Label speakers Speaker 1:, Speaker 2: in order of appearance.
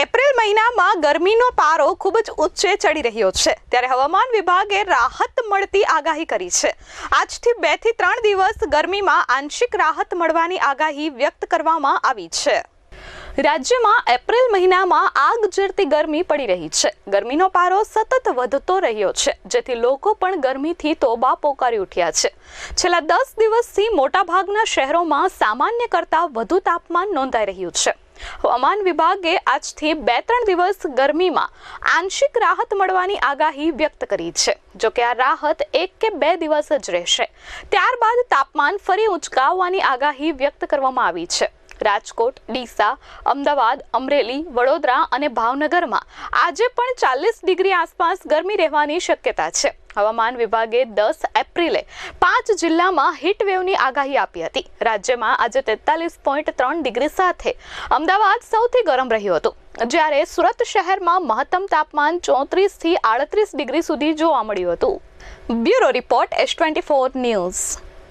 Speaker 1: April મહિનામાં ગરમીનો પારો ખૂબ જ ઊંચે ચડી રહ્યો છે. ત્યારે હવામાન વિભાગે રાહત મળતી આગાહી કરી છે. આજથી બેથી ત્રણ દિવસ ગરમીમાં આંશિક રાહત મળવાની આગાહી વ્યક્ત કરવામાં આવી છે. રાજ્યમાં એપ્રિલ મહિનામાં આગ જરતી ગરમી પડી રહી છે. ગરમીનો પારો સતત વધતો રહ્યો છે. જેથી લોકો પણ ગરમીથી તોબા પોકારી ઉઠ્યા છે. છેલ્લા દસ દિવસથી મોટાભાગના શહેરોમાં સામાન્ય કરતાં વધુ તાપમાન નોંધાઈ રહ્યું છે. હવામાન વિભાગે આજથી બે ત્રણ દિવસ ગરમીમાં આંશિક રાહત મળવાની આગાહી વ્યક્ત કરી છે. જોકે આ રાહત એક કે બે દિવસ જ રહેશે. ત્યારબાદ તાપમાન ફરી ઉંચકાવવાની આગાહી વ્યક્ત કરવામાં આવી છે. રાજકોટ, ડીસા, અમદાવાદ, અમરેલી, વડોદરા અને ભાવનગરમાં આજે પણ ચાલીસ ડિગ્રી આસપાસ ગરમી રહેવાની શક્યતા છે. હવામાન વિભાગે દસ એપ્રિલે પાંચ જિલ્લામાં હીટવેવની આગાહી આપી હતી. રાજ્યમાં આજે તેતાલીસ પોઈન્ટ ત્રણ ડિગ્રી સાથે અમદાવાદ સૌથી ગરમ રહ્યું હતું. જ્યારે સુરત શહેરમાં મહત્તમ તાપમાન ચોત્રીસથી આડત્રીસ ડિગ્રી સુધી જોવા મળ્યું હતું. Bureau report S twenty four news.